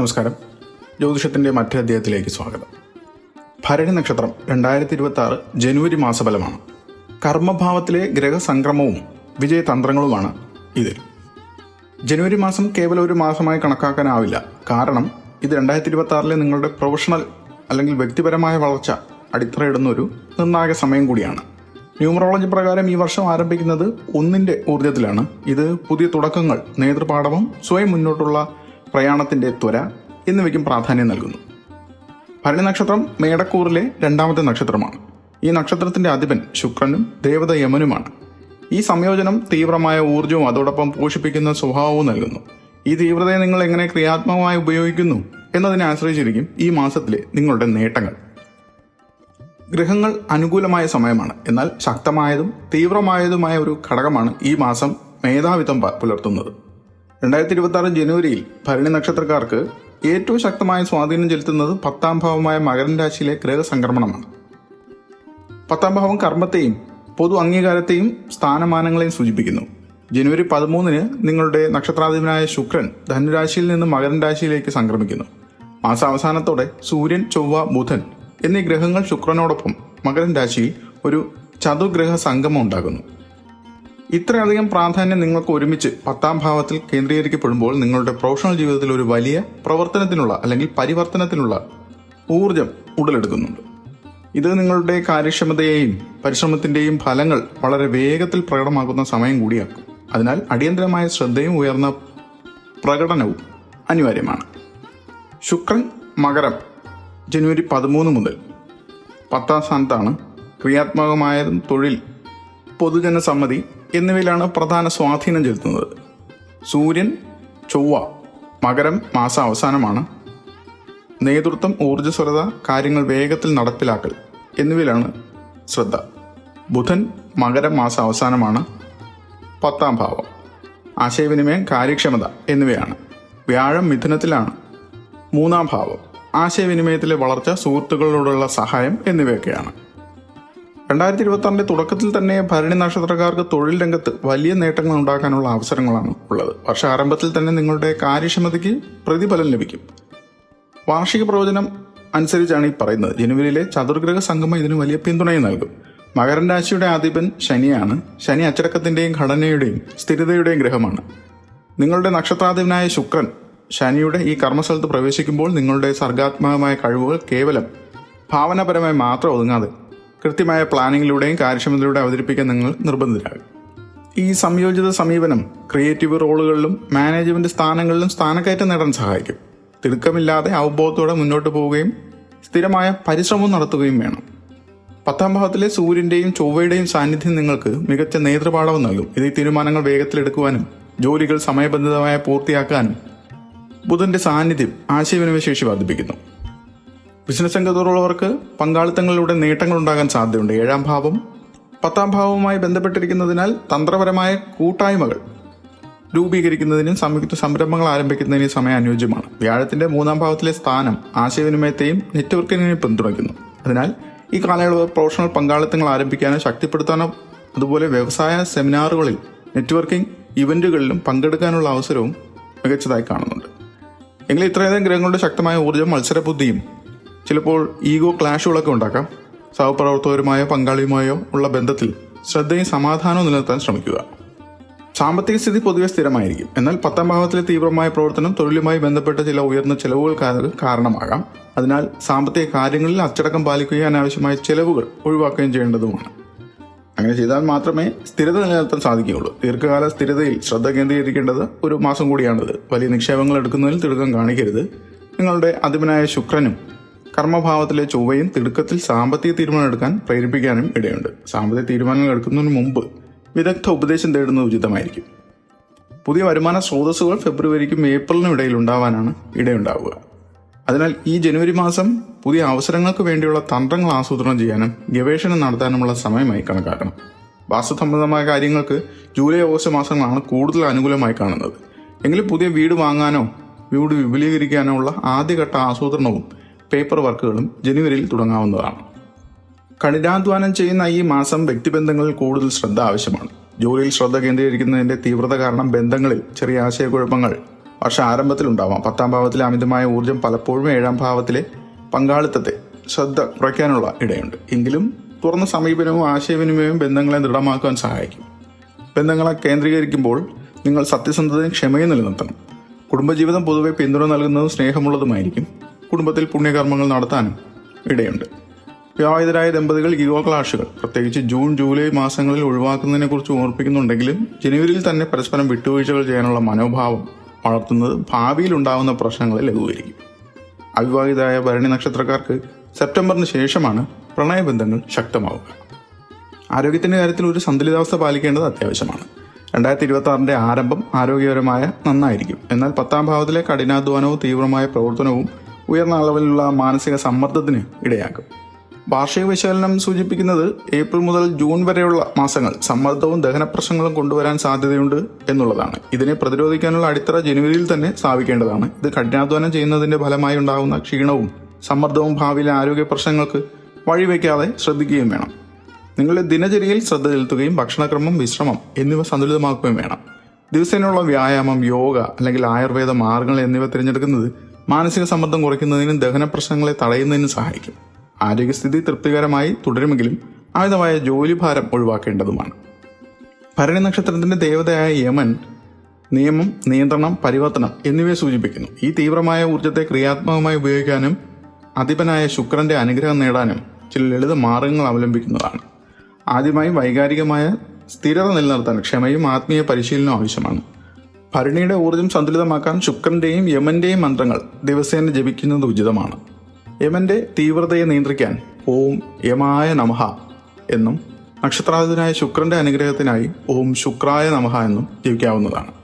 നമസ്കാരം. ജ്യോതിഷത്തിന്റെ മറ്റേ സ്വാഗതം. ഭരണി നക്ഷത്രം രണ്ടായിരത്തി ഇരുപത്തി ആറ് ജനുവരി മാസഫലമാണ്. കർമ്മഭാവത്തിലെ ഗ്രഹസംക്രമവും വിജയതന്ത്രങ്ങളുമാണ് ഇതിൽ. ജനുവരി മാസം കേവലം ഒരു മാസമായി കണക്കാക്കാനാവില്ല. കാരണം ഇത് രണ്ടായിരത്തി ഇരുപത്തി ആറിലെ നിങ്ങളുടെ പ്രൊഫഷണൽ അല്ലെങ്കിൽ വ്യക്തിപരമായ വളർച്ച അടിത്തറയിടുന്ന ഒരു നിർണായക സമയം കൂടിയാണ്. ന്യൂമറോളജി പ്രകാരം ഈ വർഷം ആരംഭിക്കുന്നത് ഒന്നിന്റെ ഊർജത്തിലാണ് ഇത് പുതിയ തുടക്കങ്ങൾ നേതൃപാഠവും സ്വയം മുന്നോട്ടുള്ള പ്രയാണത്തിന്റെ ത്വര എന്നിവയ്ക്കും പ്രാധാന്യം നൽകുന്നു. ഭരണി നക്ഷത്രം മേടക്കൂറിലെ രണ്ടാമത്തെ നക്ഷത്രമാണ്. ഈ നക്ഷത്രത്തിന്റെ അധിപൻ ശുക്രനും ദേവത യമനുമാണ്. ഈ സംയോജനം തീവ്രമായ ഊർജവും അതോടൊപ്പം പോഷിപ്പിക്കുന്ന സ്വഭാവവും നൽകുന്നു. ഈ തീവ്രതയെ നിങ്ങൾ എങ്ങനെ ക്രിയാത്മകമായി ഉപയോഗിക്കുന്നു എന്നതിനെ ആശ്രയിച്ചിരിക്കും ഈ മാസത്തിലെ നിങ്ങളുടെ നേട്ടങ്ങൾ. ഗ്രഹങ്ങൾ അനുകൂലമായ സമയമാണ്. എന്നാൽ ശക്തമായതും തീവ്രമായതുമായ ഒരു ഘടകമാണ് ഈ മാസം മേധാവിത്വം പുലർത്തുന്നത്. രണ്ടായിരത്തി ഇരുപത്തി ആറ് ജനുവരിയിൽ ഭരണി നക്ഷത്രക്കാർക്ക് ഏറ്റവും ശക്തമായ സ്വാധീനം ചെലുത്തുന്നത് പത്താം ഭാവമായ മകരൻ രാശിയിലെ ഗ്രഹസംക്രമണമാണ്. പത്താം ഭാവം കർമ്മത്തെയും പൊതു അംഗീകാരത്തെയും സ്ഥാനമാനങ്ങളെയും സൂചിപ്പിക്കുന്നു. ജനുവരി പതിമൂന്നിന് നിങ്ങളുടെ നക്ഷത്രാധിപനായ ശുക്രൻ ധനുരാശിയിൽ നിന്ന് മകരൻ രാശിയിലേക്ക് സംക്രമിക്കുന്നു. മാസാവസാനത്തോടെ സൂര്യൻ ചൊവ്വ ബുധൻ എന്നീ ഗ്രഹങ്ങൾ ശുക്രനോടൊപ്പം മകരൻ രാശിയിൽ ഒരു ചതുഗ്രഹ സംഗമം ഉണ്ടാകുന്നു. ഇത്രയധികം പ്രാധാന്യം നിങ്ങൾക്ക് ഒരുമിച്ച് പത്താം ഭാവത്തിൽ കേന്ദ്രീകരിക്കപ്പെടുമ്പോൾ നിങ്ങളുടെ പ്രൊഫഷണൽ ജീവിതത്തിൽ ഒരു വലിയ പ്രവർത്തനത്തിനുള്ള അല്ലെങ്കിൽ പരിവർത്തനത്തിനുള്ള ഊർജം ഉടലെടുക്കുന്നുണ്ട്. ഇത് നിങ്ങളുടെ കാര്യക്ഷമതയെയും പരിശ്രമത്തിന്റെയും ഫലങ്ങൾ വളരെ വേഗത്തിൽ പ്രകടമാക്കുന്ന സമയം കൂടിയാക്കും. അതിനാൽ അടിയന്തരമായ ശ്രദ്ധയും ഉയർന്ന പ്രകടനവും അനിവാര്യമാണ്. ശുക്രൻ മകരം ജനുവരി പതിമൂന്ന് മുതൽ പത്താം സ്ഥാനത്താണ് ക്രിയാത്മകമായ തൊഴിൽ പൊതുജനസമ്മതി എന്നിവയിലാണ് പ്രധാന സ്വാധീനം ചെലുത്തുന്നത്. സൂര്യൻ ചൊവ്വ മകരം മാസ അവസാനമാണ്. നേതൃത്വം ഊർജസ്വലത കാര്യങ്ങൾ വേഗത്തിൽ നടപ്പിലാക്കൽ എന്നിവയിലാണ് ശ്രദ്ധ. ബുധൻ മകരം മാസ അവസാനമാണ്. പത്താം ഭാവം ആശയവിനിമയം കാര്യക്ഷമത എന്നിവയാണ്. വ്യാഴം മിഥുനത്തിലാണ്. മൂന്നാം ഭാവം ആശയവിനിമയത്തിലെ വളർച്ച സുഹൃത്തുക്കളോടുള്ള സഹായം എന്നിവയൊക്കെയാണ്. രണ്ടായിരത്തി ഇരുപത്തി തുടക്കത്തിൽ തന്നെ ഭരണി നക്ഷത്രക്കാർക്ക് തൊഴിൽ രംഗത്ത് വലിയ നേട്ടങ്ങൾ ഉണ്ടാക്കാനുള്ള അവസരങ്ങളാണ് ഉള്ളത്. വർഷാരംഭത്തിൽ തന്നെ നിങ്ങളുടെ കാര്യക്ഷമതയ്ക്ക് പ്രതിഫലം ലഭിക്കും. വാർഷിക പ്രവചനം അനുസരിച്ചാണ് ഈ പറയുന്നത്. ജനുവരിയിലെ ചതുർഗ്രഹ സംഗമം ഇതിന് വലിയ പിന്തുണയും നൽകും. മകരൻ രാശിയുടെ ആധിപൻ ശനിയാണ്. ശനി അച്ചടക്കത്തിന്റെയും ഘടനയുടെയും സ്ഥിരതയുടെയും ഗ്രഹമാണ്. നിങ്ങളുടെ നക്ഷത്രാധിപനായ ശുക്രൻ ശനിയുടെ ഈ കർമ്മസ്ഥലത്ത് പ്രവേശിക്കുമ്പോൾ നിങ്ങളുടെ സർഗാത്മകമായ കഴിവുകൾ കേവലം ഭാവനാപരമായി മാത്രം ഒതുങ്ങാതെ കൃത്യമായ പ്ലാനിങ്ങിലൂടെയും കാര്യക്ഷമതയിലൂടെ അവതരിപ്പിക്കാൻ നിങ്ങൾ നിർബന്ധിതരാകും. ഈ സംയോജിത സമീപനം ക്രിയേറ്റീവ് റോളുകളിലും മാനേജ്മെന്റ് സ്ഥാനങ്ങളിലും സ്ഥാനക്കയറ്റം നേടാൻ സഹായിക്കും. തിടുക്കമില്ലാതെ അവബോധത്തോടെ മുന്നോട്ട് പോവുകയും സ്ഥിരമായ പരിശ്രമം നടത്തുകയും വേണം. പത്താം ഭാവത്തിലെ സൂര്യന്റെയും ചൊവ്വയുടെയും സാന്നിധ്യം നിങ്ങൾക്ക് മികച്ച നേതൃപാഠവും നൽകും. ഇത് ഈ തീരുമാനങ്ങൾ വേഗത്തിലെടുക്കുവാനും ജോലികൾ സമയബന്ധിതമായി പൂർത്തിയാക്കാനും ബുധന്റെ സാന്നിധ്യം ആശയവിനിമയ ശേഷി വർദ്ധിപ്പിക്കുന്നു. ബിസിനസ് രംഗത്തുള്ളവർക്ക് പങ്കാളിത്തങ്ങളിലൂടെ നേട്ടങ്ങൾ ഉണ്ടാകാൻ സാധ്യതയുണ്ട്. ഏഴാം ഭാവം പത്താം ഭാവവുമായി ബന്ധപ്പെട്ടിരിക്കുന്നതിനാൽ തന്ത്രപരമായ കൂട്ടായ്മകൾ രൂപീകരിക്കുന്നതിനും സംയുക്ത സംരംഭങ്ങൾ ആരംഭിക്കുന്നതിനും സമയം അനുയോജ്യമാണ്. വ്യാഴത്തിന്റെ മൂന്നാം ഭാവത്തിലെ സ്ഥാനം ആശയവിനിമയത്തെയും നെറ്റ്വർക്കിനെയും പിന്തുണയ്ക്കുന്നു. അതിനാൽ ഈ കാലയളവ് പ്രൊഫഷണൽ പങ്കാളിത്തങ്ങൾ ആരംഭിക്കാനോ ശക്തിപ്പെടുത്താനോ അതുപോലെ വ്യവസായ സെമിനാറുകളിൽ നെറ്റ്വർക്കിംഗ് ഇവന്റുകളിലും പങ്കെടുക്കാനുള്ള അവസരവും മികച്ചതായി കാണുന്നുണ്ട്. എങ്കിലും ഇത്രയധികം ഗ്രഹങ്ങളുടെ ശക്തമായ ഊർജം മത്സരബുദ്ധിയും ചിലപ്പോൾ ഈഗോ ക്ലാഷുകളൊക്കെ ഉണ്ടാക്കാം. സഹപ്രവർത്തകരുമായോ പങ്കാളിയുമായോ ഉള്ള ബന്ധത്തിൽ ശ്രദ്ധയും സമാധാനവും നിലനിർത്താൻ ശ്രമിക്കുക. സാമ്പത്തിക സ്ഥിതി പൊതുവെ സ്ഥിരമായിരിക്കും. എന്നാൽ പത്താം ഭാവത്തിലെ തീവ്രമായ പ്രവർത്തനം തൊഴിലുമായി ബന്ധപ്പെട്ട ചില ഉയർന്ന ചെലവുകൾ കാരണമാകാം. അതിനാൽ സാമ്പത്തിക കാര്യങ്ങളിൽ അച്ചടക്കം പാലിക്കുകയും അനാവശ്യമായ ചെലവുകൾ ഒഴിവാക്കുകയും ചെയ്യേണ്ടതുമാണ്. അങ്ങനെ ചെയ്താൽ മാത്രമേ സ്ഥിരത നിലനിർത്താൻ സാധിക്കുകയുള്ളൂ. ദീർഘകാല സ്ഥിരതയിൽ ശ്രദ്ധ കേന്ദ്രീകരിക്കേണ്ടത് ഒരു മാസം കൂടിയാണിത് വലിയ നിക്ഷേപങ്ങൾ എടുക്കുന്നതിൽ തിടുക്കം കാണിക്കരുത്. നിങ്ങളുടെ അധിപനായ ശുക്രനും കർമ്മഭാവത്തിലെ ചൊവ്വയും തിടുക്കത്തിൽ സാമ്പത്തിക തീരുമാനം എടുക്കാൻ പ്രേരിപ്പിക്കാനും ഇടയുണ്ട്. സാമ്പത്തിക തീരുമാനങ്ങൾ എടുക്കുന്നതിന് മുമ്പ് വിദഗ്ധ ഉപദേശം തേടുന്നത് ഉചിതമായിരിക്കും. പുതിയ വരുമാന സ്രോതസ്സുകൾ ഫെബ്രുവരിക്കും ഏപ്രിലിനും ഇടയിൽ ഉണ്ടാവാനാണ് ഇടയുണ്ടാവുക. അതിനാൽ ഈ ജനുവരി മാസം പുതിയ അവസരങ്ങൾക്ക് വേണ്ടിയുള്ള തന്ത്രങ്ങൾ ആസൂത്രണം ചെയ്യാനും ഗവേഷണം നടത്താനുമുള്ള സമയമായി കണക്കാക്കണം. വാസ്തുസംബന്ധമായ കാര്യങ്ങൾക്ക് ജൂലൈ ഓഗസ്റ്റ് മാസങ്ങളാണ് കൂടുതൽ അനുകൂലമായി കാണുന്നത്. എങ്കിലും പുതിയ വീട് വാങ്ങാനോ വീട് വിപുലീകരിക്കാനോ ഉള്ള ആദ്യഘട്ട ആസൂത്രണവും പേപ്പർ വർക്കുകളും ജനുവരിയിൽ തുടങ്ങാവുന്നതാണ്. കഠിനാധ്വാനം ചെയ്യുന്ന ഈ മാസം വ്യക്തിബന്ധങ്ങളിൽ കൂടുതൽ ശ്രദ്ധ ആവശ്യമാണ്. ജോലിയിൽ ശ്രദ്ധ കേന്ദ്രീകരിക്കുന്നതിന്റെ തീവ്രത കാരണം ബന്ധങ്ങളിൽ ചെറിയ ആശയക്കുഴപ്പങ്ങൾ വർഷ ആരംഭത്തിലുണ്ടാവാം പത്താം ഭാവത്തിലെ അമിതമായ ഊർജം പലപ്പോഴും ഏഴാം ഭാവത്തിലെ പങ്കാളിത്തത്തെ ശ്രദ്ധ കുറയ്ക്കാനുള്ള ഇടയുണ്ട്. എങ്കിലും തുറന്ന സമീപനവും ആശയവിനിമയവും ബന്ധങ്ങളെ ദൃഢമാക്കുവാൻ സഹായിക്കും. ബന്ധങ്ങളെ കേന്ദ്രീകരിക്കുമ്പോൾ നിങ്ങൾ സത്യസന്ധതയും ക്ഷമയും നിലനിർത്തണം. കുടുംബജീവിതം പൊതുവെ പിന്തുണ നൽകുന്നതും സ്നേഹമുള്ളതുമായിരിക്കും. കുടുംബത്തിൽ പുണ്യകർമ്മങ്ങൾ നടത്താനും ഇടയുണ്ട്. വിവാഹിതരായ ദമ്പതികൾ ഈഗോ ക്ലാഷുകൾ പ്രത്യേകിച്ച് ജൂൺ ജൂലൈ മാസങ്ങളിൽ ഒഴിവാക്കുന്നതിനെ കുറിച്ച് ഓർപ്പിക്കുന്നുണ്ടെങ്കിലും ജനുവരിയിൽ തന്നെ പരസ്പരം വിട്ടുവീഴ്ചകൾ ചെയ്യാനുള്ള മനോഭാവം വളർത്തുന്നത് ഭാവിയിൽ ഉണ്ടാകുന്ന പ്രശ്നങ്ങളെ ലഘൂകരിക്കും. അവിവാഹിതരായ ഭരണി നക്ഷത്രക്കാർക്ക് സെപ്റ്റംബറിന് ശേഷമാണ് പ്രണയബന്ധങ്ങൾ ശക്തമാവുക. ആരോഗ്യത്തിന്റെ കാര്യത്തിൽ ഒരു സന്തുലിതാവസ്ഥ പാലിക്കേണ്ടത് അത്യാവശ്യമാണ്. രണ്ടായിരത്തി ഇരുപത്തി ആരംഭം ആരോഗ്യപരമായ നന്നായിരിക്കും. എന്നാൽ പത്താം ഭാവത്തിലെ കഠിനാധ്വാനവും തീവ്രമായ പ്രവർത്തനവും ഉയർന്ന അളവിലുള്ള മാനസിക സമ്മർദ്ദത്തിന് ഇടയാക്കും. വാർഷിക വിശകലനം സൂചിപ്പിക്കുന്നത് ഏപ്രിൽ മുതൽ ജൂൺ വരെയുള്ള മാസങ്ങൾ സമ്മർദ്ദവും ദഹന പ്രശ്നങ്ങളും കൊണ്ടുവരാൻ സാധ്യതയുണ്ട് എന്നുള്ളതാണ്. ഇതിനെ പ്രതിരോധിക്കാനുള്ള അടിത്തറ ജനുവരിയിൽ തന്നെ സ്ഥാപിക്കേണ്ടതാണ്. ഇത് കഠിനാധ്വാനം ചെയ്യുന്നതിന്റെ ഫലമായി ഉണ്ടാകുന്ന ക്ഷീണവും സമ്മർദ്ദവും ഭാവിയിലെ ആരോഗ്യ പ്രശ്നങ്ങൾക്ക് വഴിവെക്കാതെ ശ്രദ്ധിക്കുകയും വേണം. നിങ്ങളുടെ ദിനചര്യയിൽ ശ്രദ്ധ ചെലുത്തുകയും ഭക്ഷണക്രമം വിശ്രമം എന്നിവ സന്തുലിതമാക്കുകയും വേണം. ദിവസേനയുള്ള വ്യായാമം യോഗ അല്ലെങ്കിൽ ആയുർവേദ മാർഗങ്ങൾ എന്നിവ തിരഞ്ഞെടുക്കുന്നത് മാനസിക സമ്മർദ്ദം കുറയ്ക്കുന്നതിനും ദഹന പ്രശ്നങ്ങളെ തടയുന്നതിനും സഹായിക്കും. ആരോഗ്യസ്ഥിതി തൃപ്തികരമായി തുടരുമെങ്കിലും അമിതമായ ജോലിഭാരം ഒഴിവാക്കേണ്ടതുമാണ്. ഭരണി നക്ഷത്രത്തിന്റെ ദേവതയായ യമൻ നിയമം നിയന്ത്രണം പരിവർത്തനം എന്നിവയെ സൂചിപ്പിക്കുന്നു. ഈ തീവ്രമായ ഊർജത്തെ ക്രിയാത്മകമായി ഉപയോഗിക്കാനും അധിപനായ ശുക്രന്റെ അനുഗ്രഹം നേടാനും ചില ലളിത മാർഗങ്ങൾ അവലംബിക്കുന്നതാണ്. ആദ്യമായി വൈകാരികമായ സ്ഥിരത നിലനിർത്താൻ ക്ഷമയും ആത്മീയ പരിശീലനവും ആവശ്യമാണ്. ഭരണിയുടെ ഊർജം സന്തുലിതമാക്കാൻ ശുക്രന്റെയും യമന്റെയും മന്ത്രങ്ങൾ ദിവസേന ജപിക്കുന്നത് ഉചിതമാണ്. യമന്റെ തീവ്രതയെ നിയന്ത്രിക്കാൻ ഓം യമായ നമഹ എന്നും നക്ഷത്രാധിപനായ ശുക്രന്റെ അനുഗ്രഹത്തിനായി ഓം ശുക്രായ നമഹ എന്നും ജപിക്കാവുന്നതാണ്.